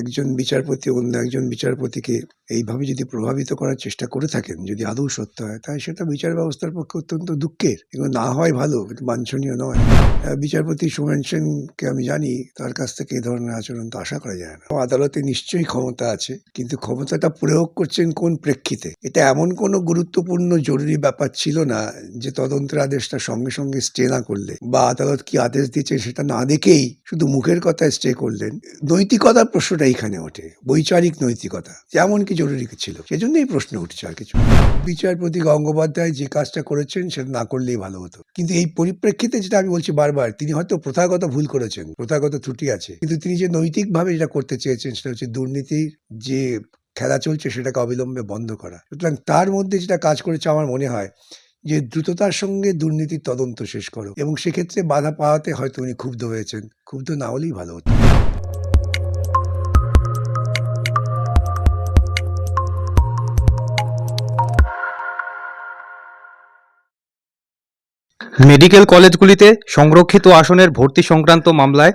একজন বিচারপতি অন্য একজন বিচারপতিকে এইভাবে যদি প্রভাবিত করার চেষ্টা করে থাকেন, যদি আদৌ সত্য হয়, তাহলে সেটা বিচার ব্যবস্থার পক্ষে অত্যন্ত দুঃখের। এবং না হয় ভালো বাঞ্ছনীয় নয়। বিচারপতি সুমেন সেনকে আমি জানি, তার কাছ থেকে এই ধরনের আচরণ তো আশা করা যায় না। আদালতে নিশ্চয়ই ক্ষমতা আছে, কিন্তু ক্ষমতাটা প্রয়োগ করছেন কোন প্রেক্ষিতে? এটা এমন কোনো গুরুত্বপূর্ণ জরুরি ব্যাপার ছিল না যে তদন্তের আদেশটা সঙ্গে সঙ্গে স্টে না করলে, বা আদালত কি আদেশ দিয়েছে সেটা না দেখেই শুধু মুখের কথায় স্টে করলেন? নৈতিকতার প্রশ্নটা এইখানে ওঠে। বৈচারিক নৈতিকতা যেমন কি জরুরি ছিল, সেজন্যই প্রশ্ন উঠছে আর কিছু। বিচারপতি গঙ্গোপাধ্যায় যে কাজটা করেছেন, সেটা না করলেই ভালো হতো। কিন্তু এই পরিপ্রেক্ষিতে যেটা আমি বলছি বারবার, তিনি হয়তো প্রথাগত ভুল করেছেন, প্রথাগত ত্রুটি আছে। কিন্তু তিনি যে নৈতিকভাবে যেটা করতে চেয়েছেন, সেটা হচ্ছে দুর্নীতির যে খেলা চলছে, সেটাকে অবিলম্বে বন্ধ করা। সুতরাং তার মধ্যে যেটা কাজ করেছে আমার মনে হয় যে দ্রুততার সঙ্গে দুর্নীতির তদন্ত শেষ করো এবং সেক্ষেত্রে বাধা পাওয়াতে হয়তো উনি ক্ষুব্ধ হয়েছেন। ক্ষুব্ধ না হলেই ভালো হতো। মেডিকেল কলেজগুলিতে সংরক্ষিত আসনের ভর্তি সংক্রান্ত মামলায়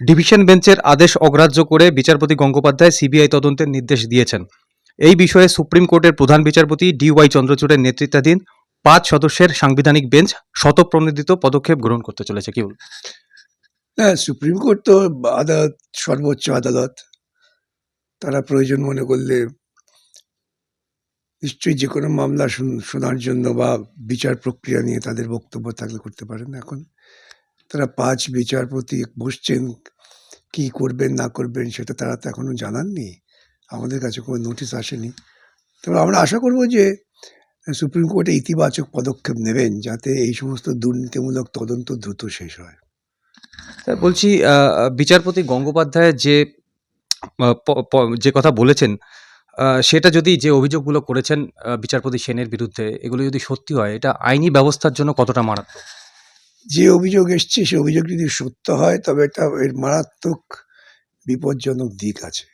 ডিভিশন বেঞ্চের আদেশ অগ্রাহ্য করে বিচারপতি গঙ্গোপাধ্যায় সিবিআই তদন্তের নির্দেশ দিয়েছেন। এই বিষয়ে সুপ্রিম কোর্টের প্রধান বিচারপতি ডিওয়াই চন্দ্রচূড়ের নেতৃত্বাধীন পাঁচ সদস্যের সাংবিধানিক বেঞ্চ শতপ্রণোদিত পদক্ষেপ গ্রহণ করতে চলেছে। কি হ্যাঁ সুপ্রিম কোর্ট তো আদালত, সর্বোচ্চ আদালত, তারা প্রয়োজন মনে করলে নিশ্চয়ই যে কোনো মামলা শুন- শোনার জন্য বা বিচার প্রক্রিয়া নিয়ে তাদের বক্তব্য থাকলে করতে পারেন। এখন তারা পাঁচ বিচারপতি বসছেন, কি করবেন, না করবেন সেটা তারা তো এখনও জানাননি। আমাদের কাছে কোনো নোটিশ আসেনি। তবে আমরা আশা করব যে সুপ্রিম কোর্টে ইতিবাচক পদক্ষেপ নেবেন যাতে এই সমস্ত দুর্নীতিমূলক তদন্ত দ্রুত শেষ হয়। বলছি বিচারপতি গঙ্গোপাধ্যায় যে যে কথা বলেছেন সেটা যদি যে অভিযোগগুলো করেছেন বিচারপতি সেনের বিরুদ্ধে, এগুলো যদি সত্যি হয়, এটা আইনি ব্যবস্থার জন্য কতটা মারাত্মক? যে অভিযোগ এসছে, সে অভিযোগ যদি সত্য হয়, তবে এটা এর মারাত্মক বিপজ্জনক দিক আছে।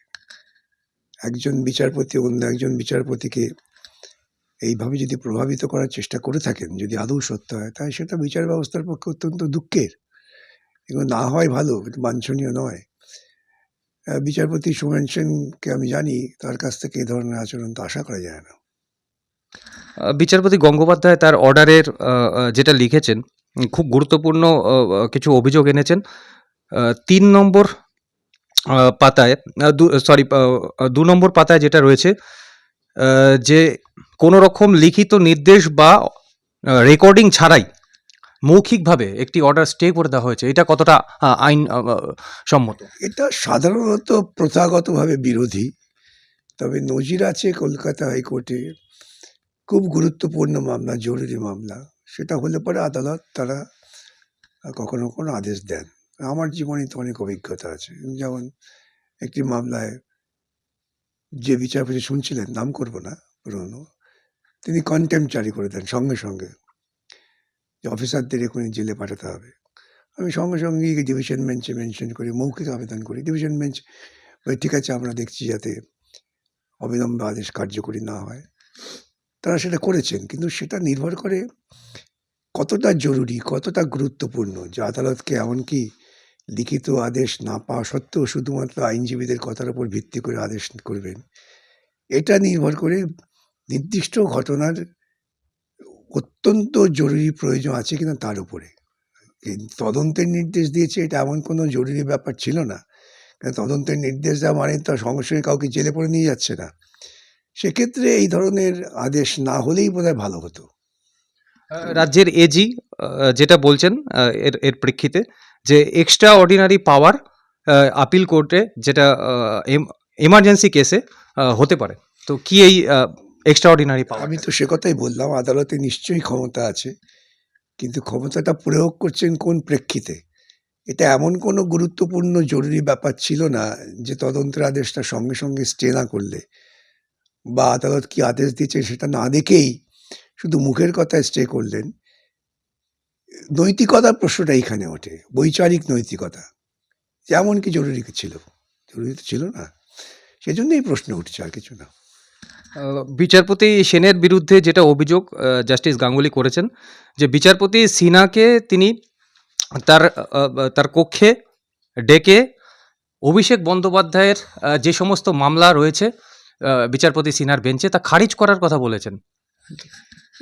একজন বিচারপতি অন্য একজন বিচারপতিকে এইভাবে যদি প্রভাবিত করার চেষ্টা করে থাকেন, যদি আদৌ সত্য হয়, তাহলে সেটা বিচার ব্যবস্থার পক্ষে অত্যন্ত দুঃখের। এবং না হয় ভালো বাঞ্ছনীয় নয়। বিচারপতি সুমেন সেনকে আমি জানি, তার কাছ থেকে এই ধরনের আচরণ তো আশা করা যায় না। বিচারপতি গঙ্গোপাধ্যায় তার অর্ডারের যেটা লিখেছেন, খুব গুরুত্বপূর্ণ কিছু অভিযোগ এনেছেন। তিন নম্বর পাতায় সরি দু নম্বর পাতায় যেটা রয়েছে যে কোনো রকম লিখিত নির্দেশ বা রেকর্ডিং ছাড়াই মৌখিকভাবে একটি অর্ডার স্টে করে দেওয়া হয়েছে। এটা কতটা আইন সম্মত? এটা সাধারণত প্রথাগতভাবে বিরোধী, তবে নজির আছে কলকাতা হাইকোর্টে খুব গুরুত্বপূর্ণ মামলা, জরুরি মামলা। সেটা হলে পরে আদালত তারা কখনো কখনো আদেশ দেন। আমার জীবনে তো অনেক অভিজ্ঞতা আছে। যেমন একটি মামলায় যে বিচারপতি শুনছিলেন, নাম করব না পুরনো, তিনি কন্টেম্প জারি করে দেন সঙ্গে সঙ্গে। যে অফিসারদের এখনই জেলে পাঠাতে হবে। আমি সঙ্গে সঙ্গে ডিভিশন বেঞ্চে মেনশন করি মৌখিক আবেদন করি। ডিভিশন বেঞ্চ বলে, ঠিক আছে, আমরা দেখছি যাতে অবিলম্বে আদেশ কার্যকরী না হয়। তারা সেটা করেছেন, কিন্তু সেটা নির্ভর করে কতটা জরুরি, কতটা গুরুত্বপূর্ণ। যে আদালতকে এমনকি লিখিত আদেশ না পাওয়া সত্ত্বেও শুধুমাত্র আইনজীবীদের কথার উপর ভিত্তি করে আদেশ করবেন। এটা নির্ভর করে নির্দিষ্ট ঘটনার অত্যন্ত জরুরি প্রয়োজন আছে কিনা তার উপরে। তদন্তের নির্দেশ দিয়েছে, এটা এমন কোনো জরুরি ব্যাপার ছিল না। তদন্তের নির্দেশ দেওয়া মানে তো সঙ্গে সঙ্গে কাউকে জেলে পড়ে নিয়ে যাচ্ছে না। সেক্ষেত্রে এই ধরনের আদেশ না হলেই বোধহয় ভালো হতো। রাজ্যের এজি যেটা বলছেন এর এর প্রেক্ষিতে যে এক্সট্রা অর্ডিনারি পাওয়ার আপিল কোর্টে যেটা এমার্জেন্সি কেসে হতে পারে। তো কি এই এক্সট্রা অর্ডিনারি পাওয়ার আমি তো সে কথাই বললাম, আদালতে নিশ্চয়ই ক্ষমতা আছে, কিন্তু ক্ষমতাটা প্রয়োগ করছেন কোন প্রেক্ষিতে? এটা এমন কোনো গুরুত্বপূর্ণ জরুরি ব্যাপার ছিল না যে তদন্তের আদেশটা সঙ্গে সঙ্গে স্টে না করলে? বা আদালত কি আদেশ দিয়েছে সেটা না দেখেই শুধু মুখের কথায় স্টে করলেন? নৈতিকতার প্রশ্নটা এইখানে ওঠে, বৈচারিক নৈতিকতা। যেমন কি জরুরি ছিল? জরুরি তো ছিল না। সেজন্যই প্রশ্ন উঠছে আর কিছু না। বিচারপতি সেনের বিরুদ্ধে যেটা অভিযোগ জাস্টিস গাঙ্গুলি করেছেন, যে বিচারপতি সিনহাকে তিনি তার তার কক্ষে ডেকে অভিষেক বন্দ্যোপাধ্যায়ের যে সমস্ত মামলা রয়েছে বিচারপতি সিনহার বেঞ্চে, তা খারিজ করার কথা বলেছেন।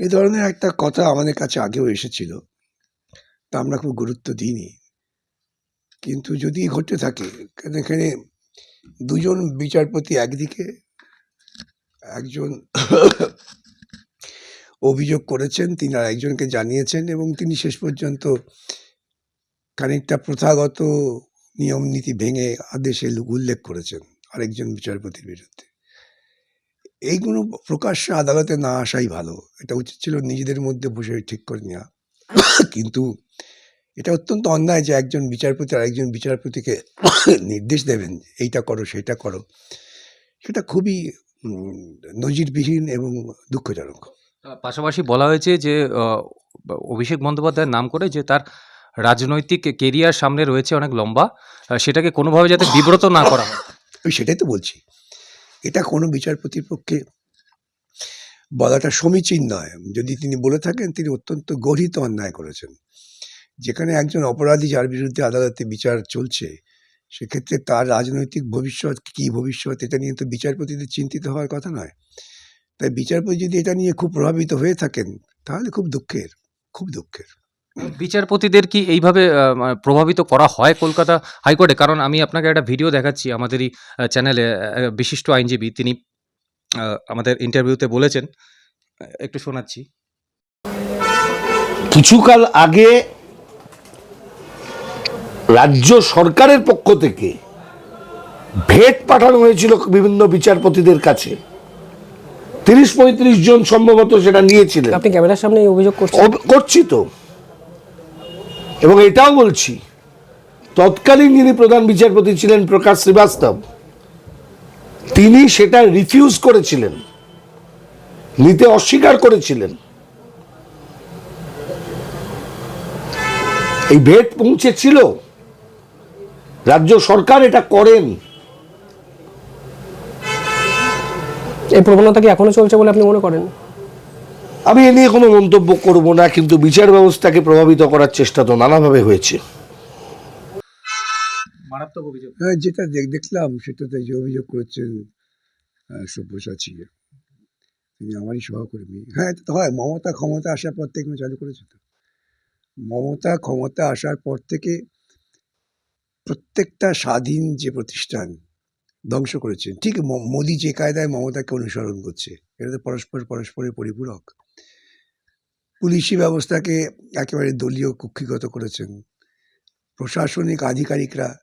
এ ধরনের একটা কথা আমাদের কাছে আগেও এসেছিল, তা আমরা খুব গুরুত্ব দিইনি। কিন্তু যদি ঘটে থাকে, এখানে দুজন বিচারপতি একদিকে একজন অভিযোগ করেছেন, তিনি আর একজনকে জানিয়েছেন এবং তিনি শেষ পর্যন্ত খানিকটা প্রথাগত নিয়ম নীতি ভেঙে আদেশে উল্লেখ করেছেন আরেকজন বিচারপতির বিরুদ্ধে। এইগুলো প্রকাশ্যে আদালতে না আসাই ভালো। এটা উচিত ছিল নিজেদের মধ্যে বসে ঠিক করে নেওয়া কিন্তু এটা অত্যন্ত অন্যায় যে একজন বিচারপতি আর একজন বিচারপতিকে নির্দেশ দেবেন এইটা করো, সেটা করো। সেটা খুবই নজিরবিহীন এবং দুঃখজনক। পাশাপাশি বলা হয়েছে যে অভিষেক বন্দ্যোপাধ্যায়ের নাম করে যে তার রাজনৈতিক কেরিয়ার সামনে রয়েছে অনেক লম্বা সেটাকে কোনোভাবে যাতে বিব্রত না করা হয়। আমি সেটাই তো বলছি। এটা কোনো বিচারপতির পক্ষে বলাটা সমীচীন নয়। যদি তিনি বলে থাকেন তিনি অত্যন্ত গর্হিত অন্যায় করেছেন। যেখানে একজন অপরাধী যার বিরুদ্ধে আদালতে বিচার চলছে সেক্ষেত্রে তার রাজনৈতিক ভবিষ্যৎ কী ভবিষ্যৎ এটা নিয়ে তো বিচারপতিদের চিন্তিত হওয়ার কথা নয়। তাই বিচারপতি যদি এটা নিয়ে খুব প্রভাবিত হয়ে থাকেন তাহলে খুব দুঃখের খুব দুঃখের। বিচারপতিদের কি এইভাবে মানে প্রভাবিত করা হয় কলকাতা হাইকোর্টে? কারণ আমি আপনাকে একটা ভিডিও দেখাচ্ছি আমাদেরই চ্যানেলে বিশিষ্ট আইনজীবী। তিনি আমাদের ইন্টারভিউতে বলেছেন একটু শোনাচ্ছি। কিছুকাল আগে রাজ্য সরকারের পক্ষ থেকে ভেট পাঠানো হয়েছিল বিভিন্ন বিচারপতিদের কাছে। তিরিশ পঁয়ত্রিশ জন সম্ভবত সেটা নিয়েছিলেন। আপনি ক্যামেরার সামনে অভিযোগ করছি তো। এবং এটাও বলছি তৎকালীন যিনি প্রধান বিচারপতি ছিলেন প্রকাশ শ্রীবাস্তব তিনি সেটা রিফিউজ করেছিলেন নিতে অস্বীকার করেছিলেন। এই ভেট পৌঁছেছিল রাজ্য সরকার এটা করেন। এই প্রবণতা কি এখনও চলছে বলে আপনি মনে করেন? আমি এ নিয়ে কোনো মন্তব্য করব না কিন্তু বিচার ব্যবস্থাকে প্রভাবিত করার চেষ্টা তো নানাভাবে হয়েছে। মারাত্মক অভিযোগ। হ্যাঁ যেটা দেখ- দেখলাম সেটাতে যে অভিযোগ করেছেন সব্যসাচী। তিনি আমারই সহকর্মী। হ্যাঁ এটা তো হয়। মমতা ক্ষমতা আসার পর থেকে চালু করেছে তো। মমতা ক্ষমতা আসার পর থেকে প্রত্যেকটা স্বাধীন যে প্রতিষ্ঠান ধ্বংস করেছেন, ঠিক মোদি যে কায়দায় মমতাকে অনুসরণ করছে এটা তো পরস্পর পরস্পরের পরিপূরক। পুলিশি ব্যবস্থাকে একেবারে দলীয় কুক্ষিগত করেছেন। প্রশাসনিক আধিকারিকরা,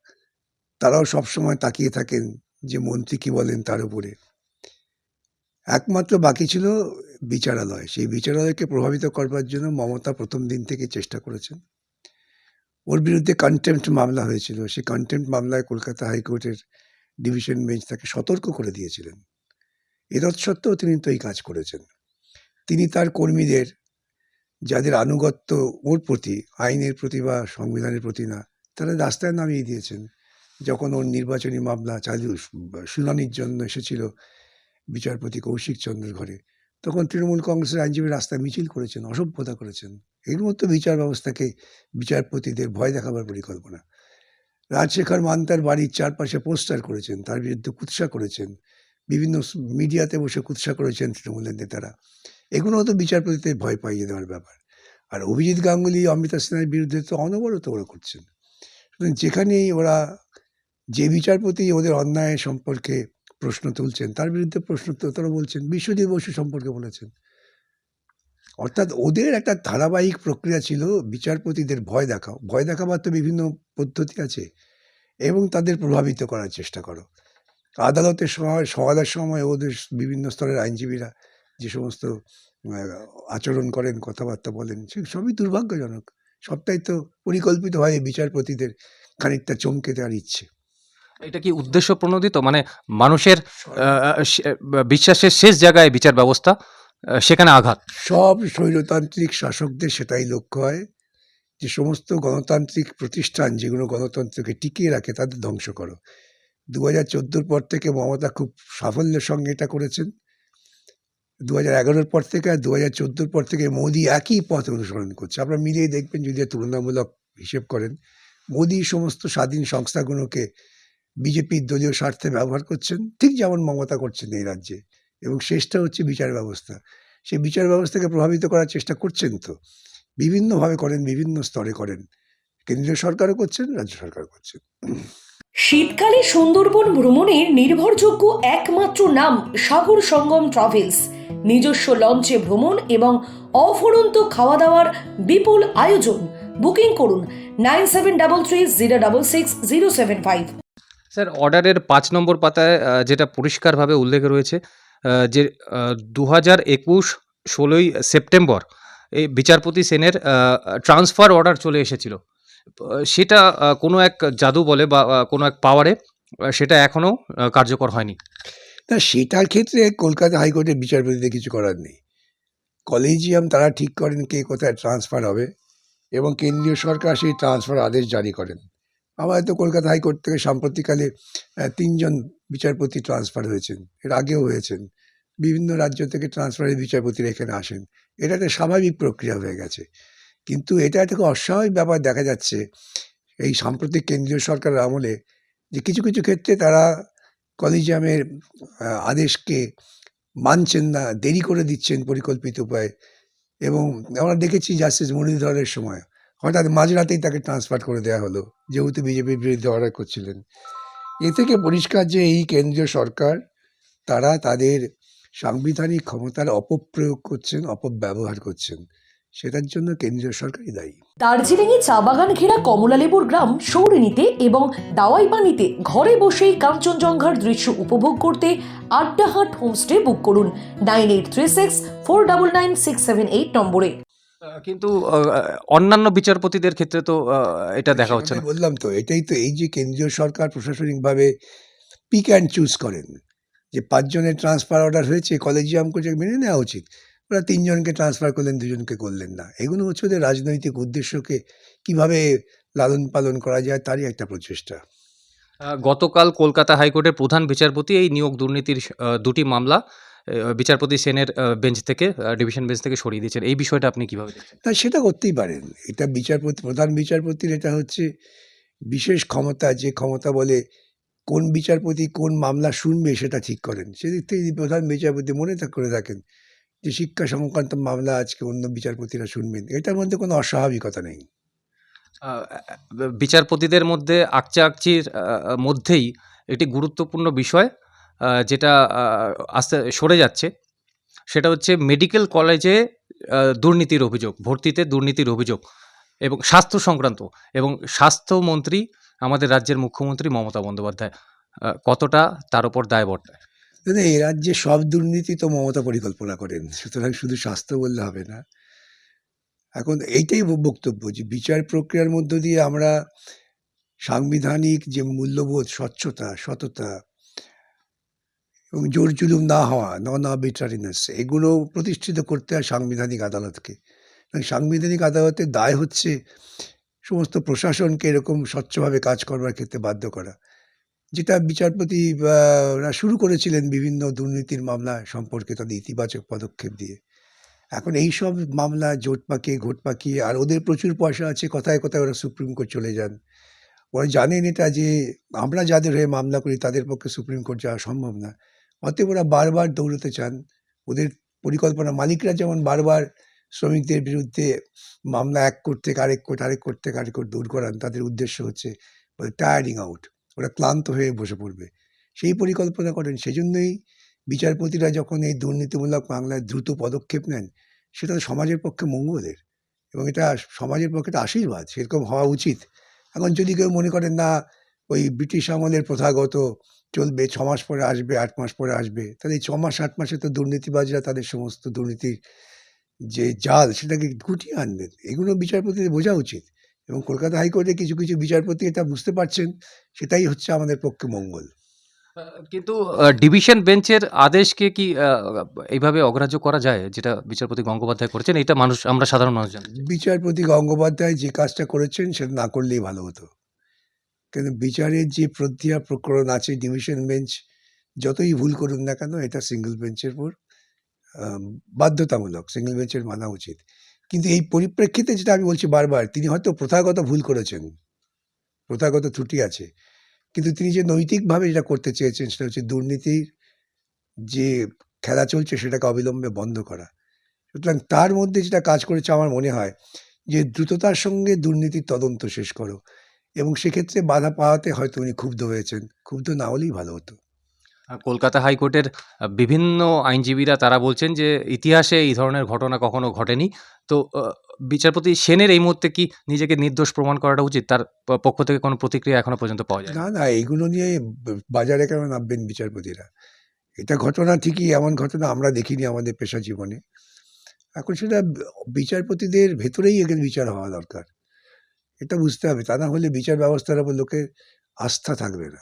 তারাও সবসময় তাকিয়ে থাকেন যে মন্ত্রী কি বলেন তার উপরে। একমাত্র বাকি ছিল বিচারালয়। সেই বিচারালয়কে প্রভাবিত করবার জন্য মমতা প্রথম দিন থেকে চেষ্টা করেছেন। ওর বিরুদ্ধে কন্টেম্পট মামলা হয়েছিল। সেই কন্টেম্পট মামলায় কলকাতা হাইকোর্টের ডিভিশন বেঞ্চ তাকে সতর্ক করে দিয়েছিলেন। এতৎ সত্ত্বেও তিনি তো এই কাজ করেছেন। তিনি তার কর্মীদের, যাদের আনুগত্য ওর প্রতি, আইনের প্রতি বা সংবিধানের প্রতি না, তারা রাস্তায় নামিয়ে দিয়েছেন। যখন ওর নির্বাচনী মামলা চালু শুনানির জন্য এসেছিল বিচারপতি কৌশিক চন্দ্রের ঘরে তখন তৃণমূল কংগ্রেসের আইনজীবী রাস্তায় মিছিল করেছেন, অসভ্যতা করেছেন। এর মতো বিচার ব্যবস্থাকে বিচারপতিদের ভয় দেখাবার পরিকল্পনা। রাজশেখর মান্তার বাড়ির চারপাশে পোস্টার করেছেন, তার বিরুদ্ধে কুৎসা করেছেন, বিভিন্ন মিডিয়াতে বসে কুৎসা করেছেন তৃণমূলের নেতারা। এগুলো তো বিচারপতিদের ভয় পাইয়ে দেওয়ার ব্যাপার। আর অভিজিৎ গাঙ্গুলি, অমৃতা সিনহার বিরুদ্ধে তো অনবরত ওরা করছেন। যেখানেই ওরা, যে বিচারপতি ওদের অন্যায় সম্পর্কে প্রশ্ন তুলছেন, তার বিরুদ্ধে প্রশ্ন তারা বলছেন, বিশ্বজিৎ বসু সম্পর্কে বলেছেন। অর্থাৎ ওদের একটা ধারাবাহিক প্রক্রিয়া ছিল বিচারপতিদের ভয় দেখাও। ভয় দেখাবার তো বিভিন্ন পদ্ধতি আছে এবং তাদের প্রভাবিত করার চেষ্টা করো। আদালতের সময় সওয়ালের সময় ওদের বিভিন্ন স্তরের আইনজীবীরা যে সমস্ত আচরণ করেন, কথাবার্তা বলেন, সে সবই দুর্ভাগ্যজনক। সবটাই তো পরিকল্পিতভাবে বিচারপতিদের খানিকটা চমকে দেওয়ার ইচ্ছে। এটা কি উদ্দেশ্য প্রণোদিত? মানে মানুষের বিশ্বাসের শেষ জায়গায় বিচার ব্যবস্থা সেখানে আঘাত। সব স্বৈরতান্ত্রিক শাসকদের সেটাই লক্ষ্য হয়। যে সমস্ত গণতান্ত্রিক প্রতিষ্ঠান যেগুলো গণতন্ত্রকে টিকিয়ে রাখে, তাদের ধ্বংস করো। দু হাজার চোদ্দোর পর থেকে মমতা খুব সাফল্যের সঙ্গে এটা করেছেন। দু হাজার এগারোর পর থেকে আর দু হাজার পর থেকে মোদি একই পথ অনুসরণ করছে। আপনারা মিলিয়ে দেখবেন যদি তুলনামূলক হিসেব করেন, মোদি সমস্ত স্বাধীন সংস্থাগুলোকে বিজেপির দলীয় স্বার্থে ব্যবহার করছেন। ঠিক যেমন মমতা করছেন এই রাজ্যে। এবং শেষটা হচ্ছে বিচার ব্যবস্থা। সেই বিচার ব্যবস্থাকে প্রভাবিত করার চেষ্টা করছেন তো। বিভিন্নভাবে করেন, বিভিন্ন স্তরে করেন। কেন্দ্রীয় সরকারও করছেন, রাজ্য সরকার করছেন। শীতকালে সুন্দরবন ভ্রমণের নির্ভরযোগ্য একমাত্র নাম সাগর সঙ্গম ট্রাভেলস। নিজস্ব লঞ্চে ভ্রমণ এবং অফুরন্ত খাওয়া দাওয়ার বিপুল আয়োজন। বুকিং করুন nine seven double three zero double six zero seven five. Sir, অর্ডারের পাঁচ নম্বর পাতায় যেটা পরিষ্কারভাবে উল্লেখ রয়েছে যে দু হাজার একুশ ষোলোই সেপ্টেম্বর এই বিচারপতি সেনের ট্রান্সফার অর্ডার চলে এসেছিল। সেটা কোনো এক জাদু বলে বা কোনো এক পাওয়ারে সেটা এখনও কার্যকর হয়নি। না, সেটার ক্ষেত্রে কলকাতা হাইকোর্টের বিচারপতিদের কিছু করার নেই। কলেজিয়াম তারা ঠিক করেন কে কোথায় ট্রান্সফার হবে এবং কেন্দ্রীয় সরকার সেই ট্রান্সফার আদেশ জারি করেন। আমাদের তো কলকাতা হাইকোর্ট থেকে সাম্প্রতিককালে তিনজন বিচারপতি ট্রান্সফার হয়েছেন। এর আগেও হয়েছেন। বিভিন্ন রাজ্য থেকে ট্রান্সফারের বিচারপতিরা এখানে আসেন। এটা একটা স্বাভাবিক প্রক্রিয়া হয়ে গেছে। কিন্তু এটা খুব অস্বাভাবিক ব্যাপার দেখা যাচ্ছে এই সাম্প্রতিক কেন্দ্রীয় সরকারের আমলে যে কিছু কিছু ক্ষেত্রে তারা কলিজিয়ামের আদেশকে মানছেন না, দেরি করে দিচ্ছেন পরিকল্পিত উপায়ে। এবং আমরা দেখেছি জাস্টিস মুরলীধরের সময় হঠাৎ মাঝরাতেই তাকে ট্রান্সফার করে দেওয়া হলো, যেহেতু বিজেপির বিরুদ্ধে অর্ডার করছিলেন। এ থেকে পরিষ্কার যে এই কেন্দ্রীয় সরকার, তারা তাদের সাংবিধানিক ক্ষমতার অপপ্রয়োগ করছেন, অপব্যবহার করছেন, সেটার জন্য কেন্দ্রীয় সরকারই দায়ী। দার্জিলিংয়ে চা বাগান ঘেরা কমলালেবুর গ্রাম সৌরিনীতে এবং দাওয়াই পানিতে ঘরে বসেই কাঞ্চনজঙ্ঘার দৃশ্য উপভোগ করতে আড্ডাহাট হোমস্টে বুক করুন। Nine eight three six, four double nine six seven eight নম্বরে। কিন্তু অন্যান্য বিচারপতিদের ক্ষেত্রে তো এটা দেখা হচ্ছে না। বললাম তো এটাই তো এই যে কেন্দ্রীয় সরকার প্রশাসনিকভাবে পিক অ্যান্ড চুজ করেন যে পাঁচজনের ট্রান্সফার অর্ডার হয়েছে কলেজিয়াম করছে মেনে নেওয়া উচিত ওরা তিনজনকে ট্রান্সফার করলেন দুজনকে করলেন না। এগুলো হচ্ছে ওদের রাজনৈতিক উদ্দেশ্যকে কীভাবে লালন পালন করা যায় তারই একটা প্রচেষ্টা। গতকাল কলকাতা হাইকোর্টের প্রধান বিচারপতি এই নিয়োগ দুর্নীতির দুটি মামলা বিচারপতি সেনের বেঞ্চ থেকে ডিভিশন বেঞ্চ থেকে সরিয়ে দিয়েছেন। এই বিষয়টা আপনি কীভাবে না সেটা করতেই পারেন। এটা বিচারপতি প্রধান বিচারপতির এটা হচ্ছে বিশেষ ক্ষমতা যে ক্ষমতা বলে কোন বিচারপতি কোন মামলা শুনবে সেটা ঠিক করেন। সেদিক থেকে যদি প্রধান বিচারপতি মনে করে থাকেন যে শিক্ষা সংক্রান্ত মামলা আজকে অন্য বিচারপতিরা শুনবেন এটার মধ্যে কোনো অস্বাভাবিকতা নেই। বিচারপতিদের মধ্যে আকচা আকচির মধ্যেই একটি গুরুত্বপূর্ণ বিষয় যেটা আস্তে সরে যাচ্ছে, সেটা হচ্ছে মেডিকেল কলেজে দুর্নীতির অভিযোগ, ভর্তিতে দুর্নীতির অভিযোগ এবং স্বাস্থ্য সংক্রান্ত এবং স্বাস্থ্যমন্ত্রী আমাদের রাজ্যের মুখ্যমন্ত্রী মমতা বন্দ্যোপাধ্যায় কতটা তার উপর দায়বর্তা না এই রাজ্যে সব দুর্নীতি তো মমতা পরিকল্পনা করেন, সুতরাং শুধু স্বাস্থ্য বললে হবে না। এখন এইটাই বক্তব্য যে বিচার প্রক্রিয়ার মধ্য দিয়ে আমরা সাংবিধানিক যে মূল্যবোধ, স্বচ্ছতা, সততা এবং জোর জুলুম না হওয়া নন আর্বিট্রারিনেস এগুলো প্রতিষ্ঠিত করতে হয় সাংবিধানিক আদালতকে। সাংবিধানিক আদালতের দায় হচ্ছে সমস্ত প্রশাসনকে এরকম স্বচ্ছভাবে কাজ করবার ক্ষেত্রে বাধ্য করা। যেটা বিচারপতি শুরু করেছিলেন বিভিন্ন দুর্নীতির মামলা সম্পর্কে তাদের ইতিবাচক পদক্ষেপ দিয়ে। এখন এই সব মামলা জোট পাকিয়ে, ঘোট পাকিয়ে, আর ওদের প্রচুর পয়সা আছে, কোথায় কোথায় ওরা সুপ্রিম কোর্ট চলে যান। ওরা জানেন এটা যে, আমরা যাদের হয়ে মামলা করি তাদের পক্ষে সুপ্রিম কোর্ট যাওয়া সম্ভব না। অতএব ওরা বারবার দৌড়তে চান। ওদের পরিকল্পনা, মালিকরা যেমন বারবার শ্রমিকদের বিরুদ্ধে মামলা এক থেকে আরেক কোর্ট আরেক থেকে আরেক কোর্ট দূর করান, তাদের উদ্দেশ্য হচ্ছে টায়ারিং আউট ওরা ক্লান্ত হয়ে বসে পড়বে। সেই পরিকল্পনা করেন। সেজন্যই বিচারপতিরা যখন এই দুর্নীতিমূলক মামলায় দ্রুত পদক্ষেপ নেন, সেটা তো সমাজের পক্ষে মঙ্গলের এবং এটা সমাজের পক্ষে একটা আশীর্বাদ, সেরকম হওয়া উচিত। এখন যদি কেউ মনে করেন, না ওই ব্রিটিশ আমলের প্রথাগত চলবে ছ মাস পরে আসবে আট মাস পরে আসবে। তাহলে এই ছ মাস আট মাসে তো দুর্নীতিবাজরা তাদের সমস্ত দুর্নীতির যে জাল সেটাকে গুটিয়ে আনবেন এগুলো বিচারপতিদের বোঝা উচিত এবং কলকাতা হাইকোর্টে কিছু কিছু বিচারপতি এটা বুঝতে পারছেন সেটাই হচ্ছে আমাদের পক্ষে মঙ্গল। কিন্তু ডিভিশন বেঞ্চের আদেশকে কি এইভাবে অগ্রাহ্য করা যায় যেটা বিচারপতি গঙ্গোপাধ্যায় করেছেন? এটা মানুষ আমরা সাধারণ মানুষ জানি বিচারপতি গঙ্গোপাধ্যায় যে কাজটা করেছেন সেটা না করলেই ভালো হতো। কিন্তু বিচারের যে প্রক্রিয়া প্রকরণ আছে, ডিভিশন বেঞ্চ, যতই ভুল করুন না কেন, এটা সিঙ্গেল বেঞ্চের উপর বাধ্যতামূলক, সিঙ্গেল বেঞ্চের মানা উচিত। কিন্তু এই পরিপ্রেক্ষিতে যেটা আমি বলছি বারবার, তিনি হয়তো প্রথাগত ভুল করেছেন, প্রথাগত ত্রুটি আছে, কিন্তু তিনি যে নৈতিকভাবে যেটা করতে চেয়েছেন সেটা হচ্ছে দুর্নীতির যে খেলা চলছে সেটাকে অবিলম্বে বন্ধ করা। সুতরাং তার মধ্যে যেটা কাজ করেছে, আমার মনে হয় যে দ্রুততার সঙ্গে দুর্নীতির তদন্ত শেষ করো। এবং সেক্ষেত্রে বাধা পাওয়াতে হয়তো উনি ক্ষুব্ধ হয়েছেন। ক্ষুব্ধ না হলেই ভালো হতো। আর কলকাতা হাইকোর্টের বিভিন্ন আইনজীবীরা তারা বলছেন যে ইতিহাসে এই ধরনের ঘটনা কখনো ঘটেনি। তো বিচারপতি সেনের এই মুহূর্তে কি নিজেকে নির্দোষ প্রমাণ করাটা উচিত? তার পক্ষ থেকে কোনো প্রতিক্রিয়া এখনও পর্যন্ত পাওয়া যায় না না এইগুলো নিয়ে বাজারে কেন নামবেন বিচারপতিরা? এটা ঘটনা ঠিকই এমন ঘটনা আমরা দেখিনি আমাদের পেশা জীবনে। এখন সেটা বিচারপতিদের ভেতরেই এখানে বিচার হওয়া দরকার। এটা বুঝতে হবে। তা না হলে বিচার ব্যবস্থার উপর লোকের আস্থা থাকবে না।